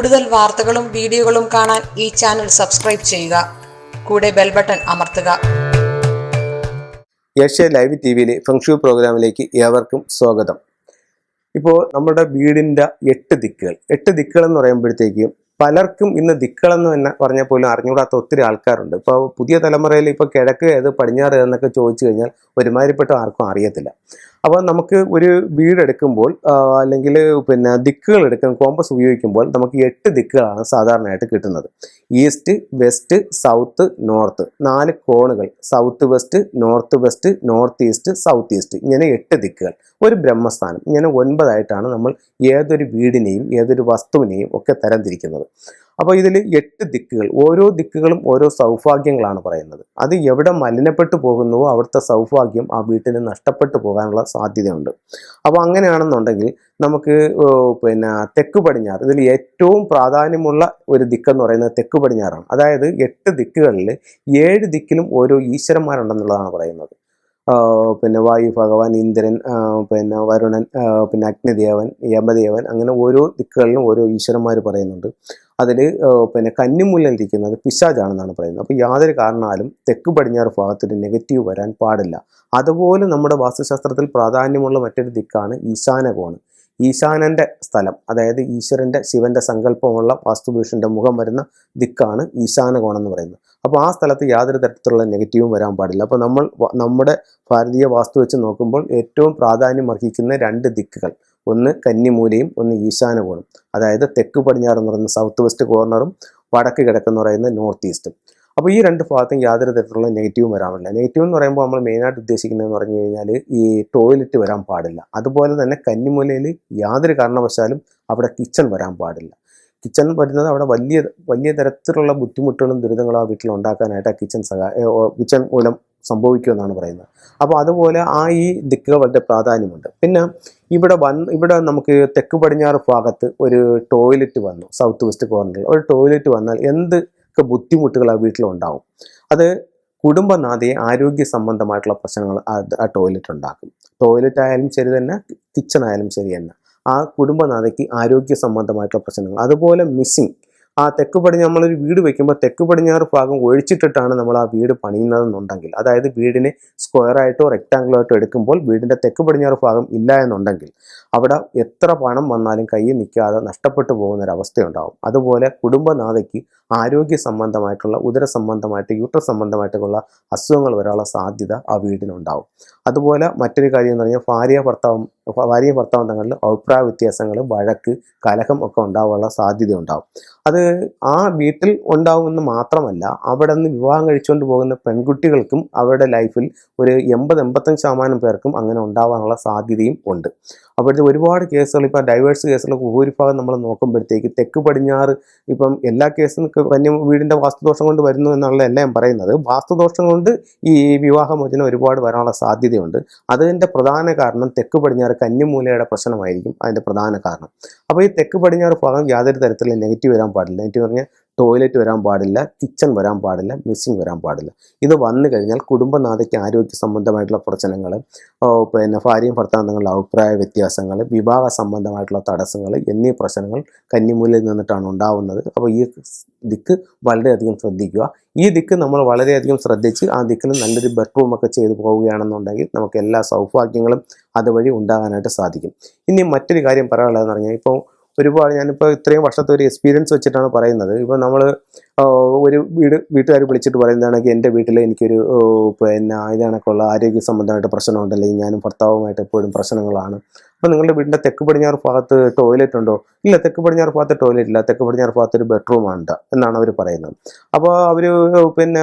കൂടുതൽ വാർത്തകളും വീഡിയോകളും കാണാൻ ഈ ചാനൽ സബ്സ്ക്രൈബ് ചെയ്യുക. കൂടെ ബെൽ ബട്ടൺ അമർത്തുക. ഏഷ്യ ലൈവ് ടി വിയിലെ ഫംഗ്ഷു പ്രോഗ്രാമിലേക്ക് ഏവർക്കും സ്വാഗതം. ഇപ്പോൾ നമ്മുടെ വീടിന്റെ എട്ട് ദിക്കുകൾ. എട്ട് ദിക്കുകൾ എന്ന് പറയുമ്പോഴത്തേക്ക് പലർക്കും ഇന്ന് ദിക്കുകളെന്ന് തന്നെ പറഞ്ഞാൽ പോലും അറിഞ്ഞുകൂടാത്ത ഒത്തിരി ആൾക്കാരുണ്ട്. ഇപ്പോൾ പുതിയ തലമുറയിൽ ഇപ്പോൾ കിഴക്ക് ഏത് പടിഞ്ഞാറ് എന്നൊക്കെ ചോദിച്ചു കഴിഞ്ഞാൽ ഒരുമാതിരിപ്പെട്ട ആർക്കും അറിയത്തില്ല. അപ്പോൾ നമുക്ക് ഒരു വീടെടുക്കുമ്പോൾ അല്ലെങ്കിൽ പിന്നെ ദിക്കുകൾ എടുക്കാൻ കോമ്പസ് ഉപയോഗിക്കുമ്പോൾ നമുക്ക് എട്ട് ദിക്കുകളാണ് സാധാരണയായിട്ട് കിട്ടുന്നത്. East west south north. നാല് കോണുകൾ. South west north west north east south east. ഇങ്ങനെ എട്ട് ദിക്കുകൾ. ഒരു ബ്രഹ്മസ്ഥാനം. ഇങ്ങനെ ഒൻപതായിട്ടാണ് നമ്മൾ ഏതൊരു വീടിനെയും ഏതൊരു വസ്തുവിനെയും ഒക്കെ തരംതിരിക്കുന്നത്. അപ്പോൾ ഇതിൽ എട്ട് ദിക്കുകൾ ഓരോ ദിക്കുകളും ഓരോ സൗഭാഗ്യങ്ങളാണ് പറയുന്നത്. അത് എവിടെ മലിനപ്പെട്ടു പോകുന്നുവോ അവിടുത്തെ സൗഭാഗ്യം ആ വീട്ടിന് നഷ്ടപ്പെട്ടു പോകാനുള്ള സാധ്യതയുണ്ട്. അപ്പോൾ അങ്ങനെയാണെന്നുണ്ടെങ്കിൽ നമുക്ക് പിന്നെ തെക്ക് പടിഞ്ഞാറ് ഇതിൽ ഏറ്റവും പ്രാധാന്യമുള്ള ഒരു ദിക്കെന്ന് പറയുന്നത് തെക്ക് പടിഞ്ഞാറാണ്. അതായത് എട്ട് ദിക്കുകളിൽ ഏഴ് ദിക്കിലും ഓരോ ഈശ്വരന്മാരുണ്ടെന്നുള്ളതാണ് പറയുന്നത്. പിന്നെ വായു ഭഗവാൻ ഇന്ദ്രൻ പിന്നെ വരുണൻ പിന്നെ അഗ്നിദേവൻ യമദേവൻ അങ്ങനെ ഓരോ ദിക്കുകളിലും ഓരോ ഈശ്വരന്മാർ പറയുന്നുണ്ട്. അതിൽ പിന്നെ കന്നിമുല്ലിരിക്കുന്നത് പിശാജാണെന്നാണ് പറയുന്നത്. അപ്പോൾ യാതൊരു കാരണാലും തെക്ക് പടിഞ്ഞാറ് ഭാഗത്തൊരു നെഗറ്റീവ് വരാൻ പാടില്ല. അതുപോലെ നമ്മുടെ വാസ്തുശാസ്ത്രത്തിൽ പ്രാധാന്യമുള്ള മറ്റൊരു ദിക്കാണ് ഈശാനകോണ് ഈശാനന്റെ സ്ഥലം അതായത് ഈശ്വരന്റെ ശിവന്റെ സങ്കല്പമുള്ള വാസ്തുപുരുഷന്റെ മുഖം വരുന്ന ദിക്കാണ് ഈശാനകോണം എന്ന് പറയുന്നത്. അപ്പോൾ ആ സ്ഥലത്ത് യാതൊരു തരത്തിലുള്ള നെഗറ്റീവും വരാൻ പാടില്ല. അപ്പോൾ നമ്മൾ നമ്മുടെ ഭാരതീയ വാസ്തു വെച്ച് നോക്കുമ്പോൾ ഏറ്റവും പ്രാധാന്യം അർഹിക്കുന്ന രണ്ട് ദിക്കുകൾ. ഒന്ന് കന്നിമൂലയും ഒന്ന് ഈശാനകോണും അതായത് തെക്ക് പടിഞ്ഞാറ് എന്ന് പറയുന്ന സൗത്ത് വെസ്റ്റ് കോർണറും വടക്ക് കിഴക്കെന്ന് പറയുന്ന നോർത്ത് ഈസ്റ്റും അപ്പോൾ ഈ രണ്ട് ഭാഗത്തും യാതൊരു തരത്തിലുള്ള നെഗറ്റീവും വരാൻ പാടില്ല. നെഗറ്റീവ് എന്ന് പറയുമ്പോൾ നമ്മൾ മെയിനായിട്ട് ഉദ്ദേശിക്കുന്നതെന്ന് പറഞ്ഞു കഴിഞ്ഞാൽ ഈ ടോയ്ലറ്റ് വരാൻ പാടില്ല. അതുപോലെ തന്നെ കന്നിമൂലയിൽ യാതൊരു കാരണവശാലും അവിടെ കിച്ചൺ വരാൻ പാടില്ല. കിച്ചൺ വരുന്നത് അവിടെ വലിയ വലിയ തരത്തിലുള്ള ബുദ്ധിമുട്ടുകളും ദുരിതങ്ങളും ആ വീട്ടിൽ ഉണ്ടാക്കാനായിട്ട് ആ കിച്ചൺ സഹായ കിച്ചൺ മൂലം സംഭവിക്കുമെന്നാണ് പറയുന്നത്. അപ്പോൾ അതുപോലെ ആ ഈ ദിക്കുകൾ വളരെ പ്രാധാന്യമുണ്ട്. പിന്നെ ഇവിടെ വന്ന് ഇവിടെ നമുക്ക് തെക്ക് പടിഞ്ഞാറ് ഭാഗത്ത് ഒരു ടോയ്ലറ്റ് വന്നു സൗത്ത് വെസ്റ്റ് കോർണറിൽ ഒരു ടോയ്ലറ്റ് വന്നാൽ എന്തൊക്കെ ബുദ്ധിമുട്ടുകൾ ആ വീട്ടിലുണ്ടാവും അത് കുടുംബനാഥയെ ആരോഗ്യ സംബന്ധമായിട്ടുള്ള പ്രശ്നങ്ങൾ ആ ടോയ്ലറ്റ് ഉണ്ടാക്കും. ടോയ്ലറ്റ് ആയാലും ശരി തന്നെ കിച്ചൺ ആയാലും ശരി തന്നെ. ആ കുടുംബനാഥയ്ക്ക് ആരോഗ്യ സംബന്ധമായിട്ടുള്ള പ്രശ്നങ്ങൾ. അതുപോലെ മിസ്സിങ് ആ തെക്ക് പടിഞ്ഞാറ് നമ്മളൊരു വീട് വെക്കുമ്പോൾ തെക്ക് പടിഞ്ഞാറ് ഭാഗം ഒഴിച്ചിട്ടിട്ടാണ് നമ്മൾ ആ വീട് പണിയുന്നതെന്നുണ്ടെങ്കിൽ അതായത് വീടിനെ സ്ക്വയറായിട്ടോ റെക്ടാങ്കിളോ ആയിട്ടോ എടുക്കുമ്പോൾ വീടിന്റെ തെക്ക് പടിഞ്ഞാറ് ഭാഗം ഇല്ല എന്നുണ്ടെങ്കിൽ അവിടെ എത്ര പണം വന്നാലും കയ്യിൽ നിൽക്കാതെ നഷ്ടപ്പെട്ടു പോകുന്ന ഒരു അതുപോലെ കുടുംബനാഥയ്ക്ക് ആരോഗ്യ സംബന്ധമായിട്ടുള്ള ഉദര സംബന്ധമായിട്ട് യൂട്രസ് സംബന്ധമായിട്ടുള്ള അസുഖങ്ങൾ വരാനുള്ള സാധ്യത ആ വീടിനുണ്ടാവും. അതുപോലെ മറ്റൊരു കാര്യം എന്ന് പറഞ്ഞാൽ ഭാര്യ ഭർത്താവും ഭാര്യ ഭർത്താവും തങ്ങളിൽ അഭിപ്രായ വ്യത്യാസങ്ങൾ വഴക്ക് കലഹം ഒക്കെ ഉണ്ടാവാനുള്ള സാധ്യത ഉണ്ടാവും അത് ആ വീട്ടിൽ ഉണ്ടാവുമെന്ന് മാത്രമല്ല അവിടെ നിന്ന് വിവാഹം കഴിച്ചുകൊണ്ട് പോകുന്ന പെൺകുട്ടികൾക്കും അവരുടെ ലൈഫിൽ ഒരു എൺപത് എൺപത്തഞ്ച് ശതമാനം പേർക്കും അങ്ങനെ ഉണ്ടാവാനുള്ള സാധ്യതയും ഉണ്ട്. അപ്പോഴത്തെ ഒരുപാട് കേസുകൾ ഇപ്പം ഡൈവേഴ്സ് കേസുകളൊക്കെ ഭൂരിഭാഗം നമ്മൾ നോക്കുമ്പോഴത്തേക്ക് തെക്ക് പടിഞ്ഞാറ് ഇപ്പം എല്ലാ കേസും വന്യ വീടിന്റെ വാസ്തുദോഷം കൊണ്ട് വരുന്നു എന്നുള്ളതല്ല ഞാൻ പറയുന്നത്. വാസ്തുദോഷം കൊണ്ട് ഈ വിവാഹമോചനം ഒരുപാട് വരാനുള്ള സാധ്യതയുണ്ട്. അതിന്റെ പ്രധാന കാരണം തെക്ക് പടിഞ്ഞാറ് കന്നിമൂലയുടെ പ്രശ്നമായിരിക്കും. അതിന്റെ പ്രധാന കാരണം. അപ്പോൾ ഈ തെക്ക് പടിഞ്ഞാറ് ഭാഗം യാതൊരു തരത്തിലും നെഗറ്റീവ് വരാൻ പാടില്ല. നെഗറ്റീവ് പറഞ്ഞാൽ ടോയ്ലറ്റ് വരാൻ പാടില്ല കിച്ചൺ വരാൻ പാടില്ല മിസ്സിങ് വരാൻ പാടില്ല. ഇത് വന്നു കഴിഞ്ഞാൽ കുടുംബനാഥയ്ക്ക് ആരോഗ്യ സംബന്ധമായിട്ടുള്ള പ്രശ്നങ്ങൾ പിന്നെ ഭാര്യയും ഭർത്താവും തങ്ങളുടെ അഭിപ്രായ വ്യത്യാസങ്ങൾ വിവാഹ സംബന്ധമായിട്ടുള്ള തടസ്സങ്ങൾ എന്നീ പ്രശ്നങ്ങൾ കന്നിമൂലയിൽ നിന്നിട്ടാണ് ഉണ്ടാവുന്നത്. അപ്പോൾ ഈ ദിക്ക് വളരെയധികം ശ്രദ്ധിക്കുക. ഈ ദിക്ക് നമ്മൾ വളരെയധികം ശ്രദ്ധിച്ച് ആ ദിക്കിൽ നല്ലൊരു ബെഡ്റൂം ഒക്കെ ചെയ്തു പോവുകയാണെന്നുണ്ടെങ്കിൽ നമുക്ക് എല്ലാ സൗഭാഗ്യങ്ങളും അതുവഴി ഉണ്ടാകാനായിട്ട് സാധിക്കും. ഇനി മറ്റൊരു കാര്യം പറയാനുള്ളതെന്ന് പറഞ്ഞാൽ ഇപ്പോൾ ഒരുപാട് ഞാനിപ്പോൾ ഇത്രയും വർഷത്തെ ഒരു എക്സ്പീരിയൻസ് വെച്ചിട്ടാണ് പറയുന്നത്. ഇപ്പോൾ നമ്മൾ ഒരു വീട് വീട്ടുകാർ വിളിച്ചിട്ട് പറയുന്നതാണെങ്കിൽ എന്റെ വീട്ടിൽ എനിക്കൊരു പിന്നെ ഉള്ള ആരോഗ്യ സംബന്ധമായിട്ട് പ്രശ്നമുണ്ട് അല്ലെങ്കിൽ ഞാനും ഭർത്താവുമായിട്ട് എപ്പോഴും പ്രശ്നങ്ങളാണ്. അപ്പോൾ നിങ്ങളുടെ വീടിന്റെ തെക്ക് പടിഞ്ഞാറ് ഭാഗത്ത് ടോയ്ലറ്റ് ഉണ്ടോ? ഇല്ല തെക്ക് പടിഞ്ഞാറ് ഭാഗത്ത് ടോയ്ലറ്റ് ഇല്ല. തെക്ക് പടിഞ്ഞാറ് ഭാഗത്ത് ഒരു ബെഡ്റൂം ഉണ്ട് എന്നാണ് അവർ പറയുന്നത്. അപ്പോൾ അവർ പിന്നെ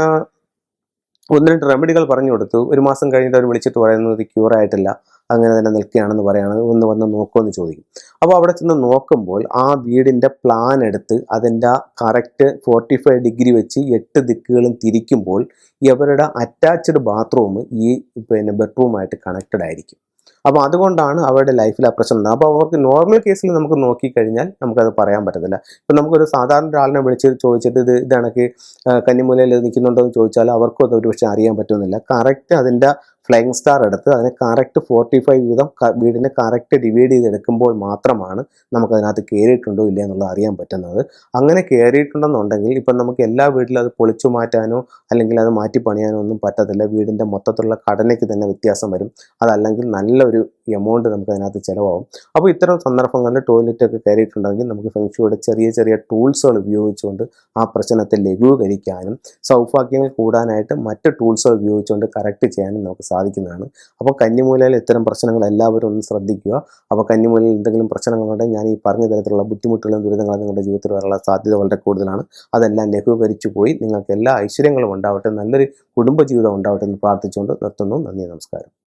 ഒന്ന് രണ്ട് റെമഡികൾ പറഞ്ഞു കൊടുത്തു. ഒരു മാസം കഴിഞ്ഞിട്ട് അവർ വിളിച്ചിട്ട് പറയുന്നത് ക്യൂർ ആയിട്ടില്ല. അങ്ങനെ തന്നെ നിൽക്കുകയാണെന്ന് പറയുകയാണ് ഒന്ന് വന്ന് നോക്കുമെന്ന് ചോദിക്കും. അപ്പോൾ അവിടെ ചെന്ന് നോക്കുമ്പോൾ ആ വീടിന്റെ പ്ലാൻ എടുത്ത് അതിന്റെ കറക്റ്റ് ഫോർട്ടി ഫൈവ് ഡിഗ്രി വെച്ച് എട്ട് ദിക്കുകളും തിരിക്കുമ്പോൾ ഇവരുടെ അറ്റാച്ച്ഡ് ബാത്റൂം ഈ പിന്നെ ബെഡ്റൂമായിട്ട് കണക്റ്റഡ് ആയിരിക്കും. അപ്പോൾ അതുകൊണ്ടാണ് അവരുടെ ലൈഫിൽ ആ പ്രശ്നം ഉണ്ടാകും അപ്പോൾ അവർക്ക് നോർമൽ കേസിൽ നമുക്ക് നോക്കിക്കഴിഞ്ഞാൽ നമുക്കത് പറയാൻ പറ്റത്തില്ല. ഇപ്പം നമുക്കൊരു സാധാരണ ഒരാളിനെ വിളിച്ച് ചോദിച്ചിട്ട് ഇത് ഇത് കന്നിമൂലയിൽ നിൽക്കുന്നുണ്ടോ എന്ന് ചോദിച്ചാൽ അവർക്കും അത് ഒരുപക്ഷെ അറിയാൻ പറ്റുന്നില്ല. കറക്റ്റ് അതിന്റെ ഫ്ലൈങ് സ്റ്റാർ എടുത്ത് അതിനെ കറക്റ്റ് ഫോർട്ടി ഫൈവ് വീതം വീടിനെ കറക്റ്റ് ഡിവൈഡ് ചെയ്തെടുക്കുമ്പോൾ മാത്രമാണ് നമുക്കതിനകത്ത് കയറിയിട്ടുണ്ടോ ഇല്ല എന്നുള്ളത് അറിയാൻ പറ്റുന്നത്. അങ്ങനെ കയറിയിട്ടുണ്ടെന്നുണ്ടെങ്കിൽ ഇപ്പം നമുക്ക് എല്ലാ വീട്ടിലും അത് പൊളിച്ചു മാറ്റാനോ അല്ലെങ്കിൽ അത് മാറ്റി പണിയാനോ ഒന്നും പറ്റത്തില്ല. വീടിന്റെ മൊത്തത്തിലുള്ള ഘടനയ്ക്ക് തന്നെ വ്യത്യാസം വരും. അതല്ലെങ്കിൽ നല്ലൊരു എമൗണ്ട് നമുക്ക് അതിനകത്ത് ചിലവാകും. അപ്പോൾ ഇത്തരം സന്ദർഭങ്ങളിൽ ടോയ്ലറ്റൊക്കെ കയറിയിട്ടുണ്ടെങ്കിൽ നമുക്ക് ഫെങ്ഷുയുടെ ചെറിയ ചെറിയ ടൂൾസുകൾ ഉപയോഗിച്ചുകൊണ്ട് ആ പ്രശ്നത്തെ ലഘൂകരിക്കാനും സൗഭാഗ്യങ്ങൾ കൂടാനായിട്ട് മറ്റ് ടൂൾസുകൾ ഉപയോഗിച്ചുകൊണ്ട് കറക്റ്റ് ചെയ്യാനും നമുക്ക് സാധിക്കുന്നതാണ്. അപ്പോൾ കന്നിമൂലയിൽ ഇത്തരം പ്രശ്നങ്ങൾ എല്ലാവരും ഒന്ന് ശ്രദ്ധിക്കുക. അപ്പോൾ കന്നിമൂലയിൽ എന്തെങ്കിലും പ്രശ്നങ്ങളുണ്ടെങ്കിൽ ഞാൻ ഈ പറഞ്ഞ തരത്തിലുള്ള ബുദ്ധിമുട്ടുകളും ദുരിതങ്ങളും നിങ്ങളുടെ ജീവിതത്തിൽ വരാനുള്ള സാധ്യത വളരെ കൂടുതലാണ്. അതെല്ലാം ലഘൂകരിച്ചു പോയി നിങ്ങൾക്ക് എല്ലാ ഐശ്വര്യങ്ങളും ഉണ്ടാവട്ടെ നല്ലൊരു കുടുംബജീവിതം ഉണ്ടാവട്ടെ എന്ന് പ്രാർത്ഥിച്ചുകൊണ്ട് നിർത്തുന്നു. നന്ദി നമസ്കാരം.